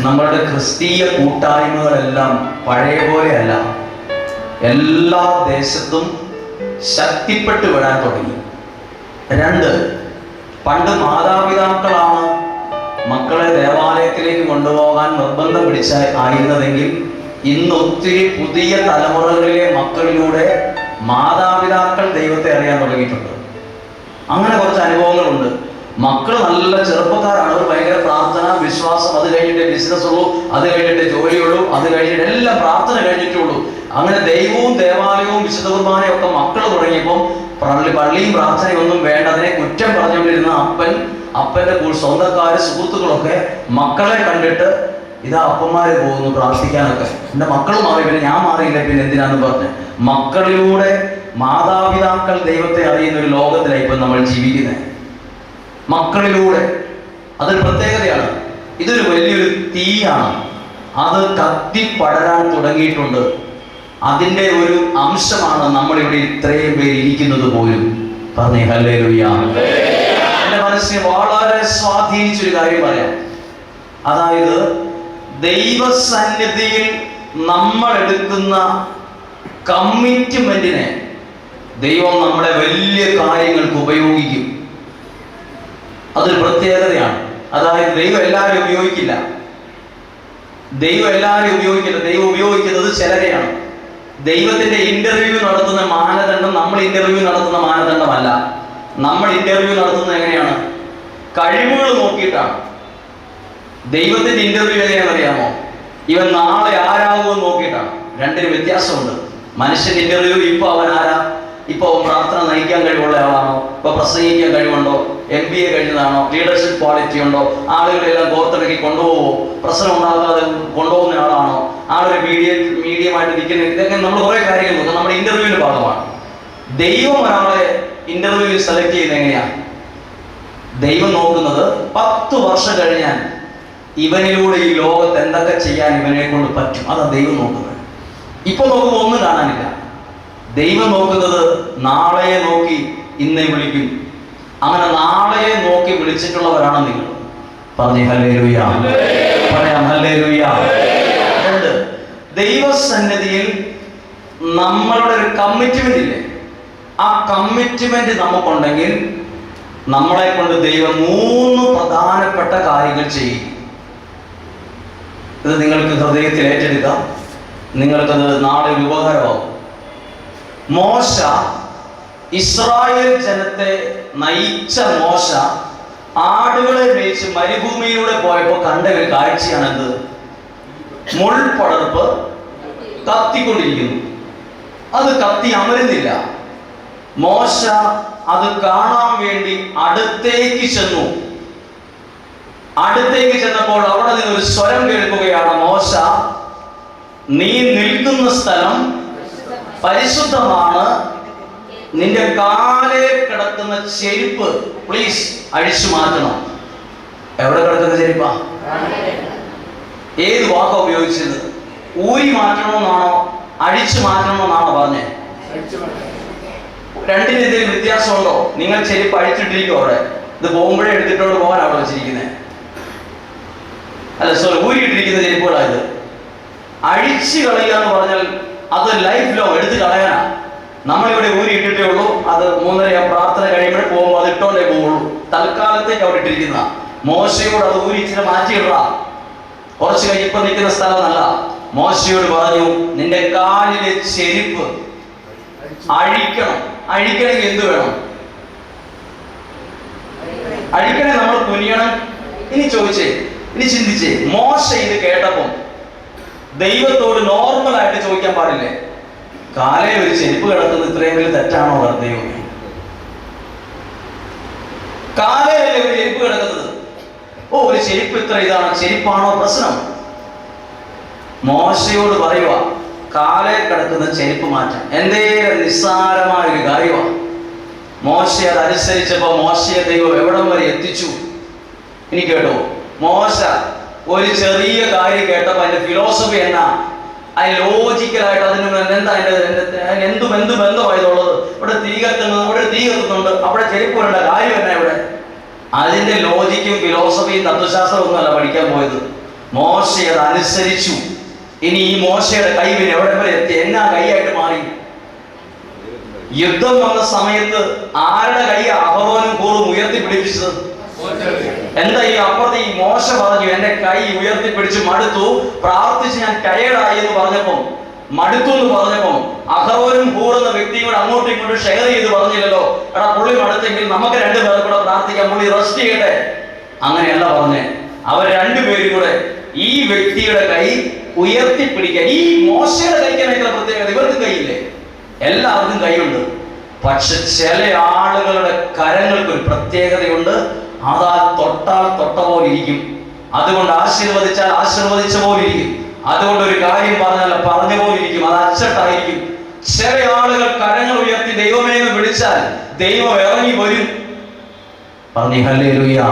നമ്മളുടെ ക്രിസ്തീയ കൂട്ടായ്മകളെല്ലാം പഴയ പോലെയല്ല. എല്ലാ ദേശത്തും ശക്തിപ്പെട്ടു വരാൻ തുടങ്ങി. രണ്ട് പണ്ട് മാതാപിതാക്കളാണ് മക്കളെ ദേവാലയത്തിലേക്ക് കൊണ്ടുപോകാൻ നിർബന്ധം പിടിച്ച ആയിരുന്നതെങ്കിൽ ഇന്ന് ഒത്തിരി പുതിയ തലമുറകളിലെ മക്കളിലൂടെ മാതാപിതാക്കൾ ദൈവത്തെ അറിയാൻ തുടങ്ങിയിട്ടുണ്ട്. അങ്ങനെ കുറച്ച് അനുഭവങ്ങളുണ്ട്. മക്കൾ നല്ല ചെറുപ്പക്കാരാണ്. അവർ ഭയങ്കര പ്രാർത്ഥന വിശ്വാസം അത് കഴിഞ്ഞിട്ട് ബിസിനസ് ഉള്ളൂ അത് കഴിഞ്ഞിട്ട് ജോലിയുള്ളൂ അത് കഴിഞ്ഞിട്ട് എല്ലാം പ്രാർത്ഥന കഴിഞ്ഞിട്ടുള്ളൂ. അങ്ങനെ ദൈവവും ദേവാലയവും വിശുദ്ധ കുർബാനയും ഒക്കെ മക്കൾ തുടങ്ങിയപ്പോൾ പള്ളി പള്ളിയും പ്രാർത്ഥനയും ഒന്നും വേണ്ട അതിനെ കുറ്റം പറഞ്ഞുകൊണ്ടിരുന്ന അപ്പൻ അപ്പന്റെ സ്വന്തക്കാര് സുഹൃത്തുക്കളൊക്കെ മക്കളെ കണ്ടിട്ട് ഇതാ അപ്പന്മാര് പോകുന്നു പ്രാർത്ഥിക്കാനൊക്കെ. എന്റെ മക്കൾ മാറി പിന്നെ ഞാൻ മാറിയില്ല പിന്നെ എന്തിനാന്ന് പറഞ്ഞ്. മക്കളിലൂടെ മാതാപിതാക്കൾ ദൈവത്തെ അറിയുന്ന ഒരു ലോകത്തിലാണ് ഇപ്പൊ നമ്മൾ ജീവിക്കുന്നത് മക്കളിലൂടെ. അതൊരു പ്രത്യേകതയാണ്. ഇതൊരു വലിയൊരു തീയാണ്. അത് കത്തി പടരാൻ തുടങ്ങിയിട്ടുണ്ട്. അതിന്റെ ഒരു അംശമാണ് നമ്മളിവിടെ ഇത്രയും പേര് ഇരിക്കുന്നത് പോലും. പറഞ്ഞേ ഹല്ലേലൂയ. എന്റെ മനസ്സിനെ വളരെ സ്വാധീനിച്ചൊരു കാര്യം പറയാം. അതായത് ദൈവസന്നിധിയിൽ നമ്മൾ എടുക്കുന്ന കമ്മിറ്റ്മെന്റിനെ ദൈവം നമ്മുടെ വലിയ കാര്യങ്ങൾക്ക് ഉപയോഗിക്കും. അതൊരു പ്രത്യേകതയാണ്. അതായത് ദൈവം എല്ലാവരും ഉപയോഗിക്കില്ല. ദൈവം എല്ലാവരും ഉപയോഗിക്കില്ല. ദൈവം ഉപയോഗിക്കുന്നത് ചിലരെയാണ്. ദൈവത്തിന്റെ ഇന്റർവ്യൂ നടത്തുന്ന മാനദണ്ഡം നമ്മൾ ഇന്റർവ്യൂ നടത്തുന്ന മാനദണ്ഡമല്ല. നമ്മൾ ഇന്റർവ്യൂ നടത്തുന്നത് എങ്ങനെയാണ്? കഴിവുകൾ നോക്കിയിട്ടാണ്. ദൈവത്തിന്റെ ഇന്റർവ്യൂ എങ്ങനെയാണെന്ന് അറിയാമോ? ഇവൻ നാളെ ആരാകുമെന്ന് നോക്കിയിട്ടാണ്. രണ്ടിനും വ്യത്യാസമുണ്ട്. മനുഷ്യന്റെ ഇന്റർവ്യൂ ഇപ്പൊ അവൻ ആരാ? ഇപ്പൊ അവൻ പ്രാർത്ഥന നയിക്കാൻ കഴിവുള്ള ആളാണോ ഇപ്പൊ പ്രസംഗിക്കാൻ കഴിവുണ്ടോ? എം ബി എ കഴിഞ്ഞതാണോ? ലീഡർഷിപ്പ് ക്വാളിറ്റി ഉണ്ടോ? ആളുകളെല്ലാം കോർത്തിറക്കി കൊണ്ടുപോകുമോ പ്രശ്നം ഉണ്ടാകാതെ കൊണ്ടുപോകുന്ന ആളാണോ? ആളൊരു മീഡിയ മീഡിയമായിട്ട് നിൽക്കുന്ന ഇതൊക്കെ നമ്മൾ കുറെ കാര്യങ്ങൾ നോക്കും. നമ്മുടെ ഇന്റർവ്യൂവിന്റെ ഭാഗമാണ്. ദൈവം ഒരാളെ ഇന്റർവ്യൂവിൽ സെലക്ട് ചെയ്യുന്നത് എങ്ങനെയാണ് ദൈവം നോക്കുന്നത് പത്ത് വർഷം കഴിഞ്ഞാൽ ഇവനിലൂടെ ഈ ലോകത്ത് എന്തൊക്കെ ചെയ്യാൻ ഇവനെ കൊണ്ട് പറ്റും? അതാണ് ദൈവം നോക്കുന്നത്. ഇപ്പൊ നോക്കുമ്പോൾ ഒന്നും കാണാനില്ല. ദൈവം നോക്കുന്നത് നാളെയെ നോക്കി ഇന്നെ വിളിക്കും. അങ്ങനെ നാളെയെ നോക്കി വിളിച്ചിട്ടുള്ളവരാണ് നിങ്ങൾ. പറഞ്ഞു രണ്ട് ദൈവസന്നിധിയിൽ നമ്മളുടെ ഒരു കമ്മിറ്റ്മെന്റ് ഇല്ലേ? ആ കമ്മിറ്റ്മെന്റ് നമുക്കുണ്ടെങ്കിൽ നമ്മളെ കൊണ്ട് ദൈവം മൂന്ന് പ്രധാനപ്പെട്ട കാര്യങ്ങൾ ചെയ്യും. ഇത് നിങ്ങൾക്ക് ഹൃദയത്തിൽ ഏറ്റെടുക്കാം. നിങ്ങൾക്കത് നാളെ ഒരു ഉപകാരമാവും മോശ ഇസ്രായേൽ ജനത്തെ നയിച്ച മോശ ആടുകളെ മേച്ച് മരുഭൂമിയിലൂടെ പോയപ്പോൾ കണ്ട ഒരു കാഴ്ചയാണെന്ത് മുൾപടർപ്പ് കത്തിക്കൊണ്ടിരിക്കുന്നു. അത് കത്തി അമരുന്നില്ല. മോശ അത് കാണാൻ വേണ്ടി അടുത്തേക്ക് ചെന്നു. അടുത്തേക്ക് ചെന്നപ്പോൾ അവിടെ ഒരു സ്വരം കേൾക്കുകയാണ് മോശ നീ നിൽക്കുന്ന സ്ഥലം പരിശുദ്ധമാണ്. നിന്റെ കാലേ കിടക്കുന്ന ചെരുപ്പ് പ്ലീസ് അഴിച്ചു മാറ്റണം. എവിടെ കിടക്കുന്ന ചെരുപ്പാ? ഏത് വാക്കാ ഉപയോഗിച്ചത്? ഊരി മാറ്റണമെന്നാണോ? അഴിച്ചു മാറ്റണമെന്നാണോ പറഞ്ഞേ? രണ്ടിന് വ്യത്യാസമുണ്ടോ? നിങ്ങൾ ചെരുപ്പ് അഴിച്ചിട്ടിരിക്കും അവിടെ. ഇത് പോകുമ്പോഴേ എടുത്തിട്ടോണ്ട് പോകാൻ അവിടെ വെച്ചിരിക്കുന്നത് അല്ല സോറി ഊരിയിട്ടിരിക്കുന്ന ചെരുപ്പുകളായത് അഴിച്ചു കളയുക എന്ന് പറഞ്ഞാൽ അത് ലൈഫ് ലോ എടുത്തു കളയാനാ. നമ്മളിവിടെ ഊരി ഇട്ടിട്ടേ ഉള്ളൂ. അത് മൂന്നര പ്രാർത്ഥന കഴിയുമ്പോഴേ പോകുമ്പോൾ അത് ഇട്ടോണ്ടേ പോവുള്ളൂ. തൽക്കാലത്തേക്ക് അവിടെ ഇട്ടിരിക്കുന്ന മോശയോട് അത് ഊരി ഇച്ചിരി മാറ്റിയിടാ കുറച്ച് കഴിഞ്ഞപ്പോ നിൽക്കുന്ന സ്ഥലം നല്ല മോശയോട് പറഞ്ഞു നിന്റെ കാലിലെ ചെരുപ്പ് അഴിക്കണം. അഴിക്കണമെങ്കിൽ എന്ത് വേണം? അഴിക്കണേ നമ്മൾ കുനിയണം. ഇനി ചോദിച്ചേ ഇനി ചിന്തിച്ചേ മോശ ഇത് കേട്ടപ്പം ദൈവത്തോട് നോർമൽ ആയിട്ട് ചോദിക്കാൻ പാടില്ലേ? കാലേ ഒരു ചെരുപ്പ് കിടക്കുന്നത് ഇത്രയും വലിയ തെറ്റാണോ ദൈവം കാലയല്ലേ ഒരു ചെരുപ്പ് കിടക്കുന്നത്? ഓ ഒരു ചെരുപ്പ് ഇത്ര ഇതാണ്. ചെരുപ്പാണോ പ്രശ്നം? മോശയോട് പറയുക കാലേ കിടക്കുന്ന ചെരുപ്പ് മാറ്റാൻ. എന്തേലും നിസ്സാരമായ ഒരു കാര്യമാണ് മോശ അത് അനുസരിച്ചപ്പോ മോശയെ ദൈവം എവിടം വരെ എത്തിച്ചു? ഇനി കേട്ടോ. മോശ ഒരു ചെറിയ കാര്യം കേട്ടപ്പോൾ അതിന്റെ ഫിലോസഫി എന്നാ? അതിന് ലോജിക്കലായിട്ട് അതിന് എന്താ അതിന്റെ അതിന്റെ- അതിന് എന്തും എന്ത് ബന്ധമായതുള്ളത്? ഇവിടെ തീ കത്തുന്നു ഇവിടെ തീ കത്തുന്നുണ്ട്. അവിടെ ചെരുപ്പ് വരേണ്ട കാര്യം എന്നാ ഇവിടെ? അതിന്റെ ലോജിക്കും ഫിലോസഫിയും തത്വശാസ്ത്രവും ഒന്നുമല്ല പഠിക്കാൻ പോയത്. മോശ അത് അനുസരിച്ചു. ഇനി ഈ മോശയുടെ കൈ പിന്നെ എവിടെ വരെ എത്തി? എന്നാ കൈയായിട്ട് മാറി? യുദ്ധം വന്ന സമയത്ത് ആരുടെ കൈ അഹറോനും കൂറും ഉയർത്തി പിടിപ്പിച്ചത്? എന്താ ഈ അപ്പുറത്ത് ഈ മോശ പറഞ്ഞു? എന്റെ കൈ ഉയർത്തിപ്പിടിച്ച് മടുത്തു. പ്രാർത്ഥിച്ച് ഞാൻ ടയേർഡായി എന്ന് പറഞ്ഞപ്പം മടുത്തു എന്ന് പറഞ്ഞപ്പം അഹറോനും കൂടുന്ന വ്യക്തിയും കൂടെ അങ്ങോട്ടും ഇങ്ങോട്ടും ഷെയർ ചെയ്ത് പറഞ്ഞില്ലല്ലോ. എടാ പുള്ളി മടുത്തെങ്കിൽ നമുക്ക് രണ്ടുപേരും കൂടെ പ്രാർത്ഥിക്കാം. പുള്ളി റെസ്റ്റ് ചെയ്യട്ടെ. അങ്ങനെയല്ല പറഞ്ഞേ. അവർ രണ്ടുപേരും കൂടെ ഈ വ്യക്തിയുടെ കൈ ഉയർത്തിപ്പിടിക്കാൻ ഈ മോശയുടെ കൈക്കാനായിട്ട് പ്രത്യേകത? ഇവർക്ക് കൈയില്ലേ? എല്ലാവർക്കും കൈയുണ്ട്. പക്ഷെ ചില ആളുകളുടെ കരങ്ങൾക്ക് ഒരു പ്രത്യേകതയുണ്ട്. അതാ തൊട്ടാൽ തൊട്ട പോലെ ഇരിക്കും അതുകൊണ്ട് ആശീർവദിച്ചാൽ ആശീർവദിച്ച പോലെ ഇരിക്കും അതുകൊണ്ട് ഒരു കാര്യം പറഞ്ഞാൽ പറഞ്ഞു പോലിരിക്കും. അത് അച്ചട്ടായിരിക്കും. ചില ആളുകൾ കരങ്ങൾ ഉയർത്തി ദൈവമേന്ന് വിളിച്ചാൽ ദൈവം ഇറങ്ങി വരും. പറഞ്ഞു ഹല്ലേലൂയ.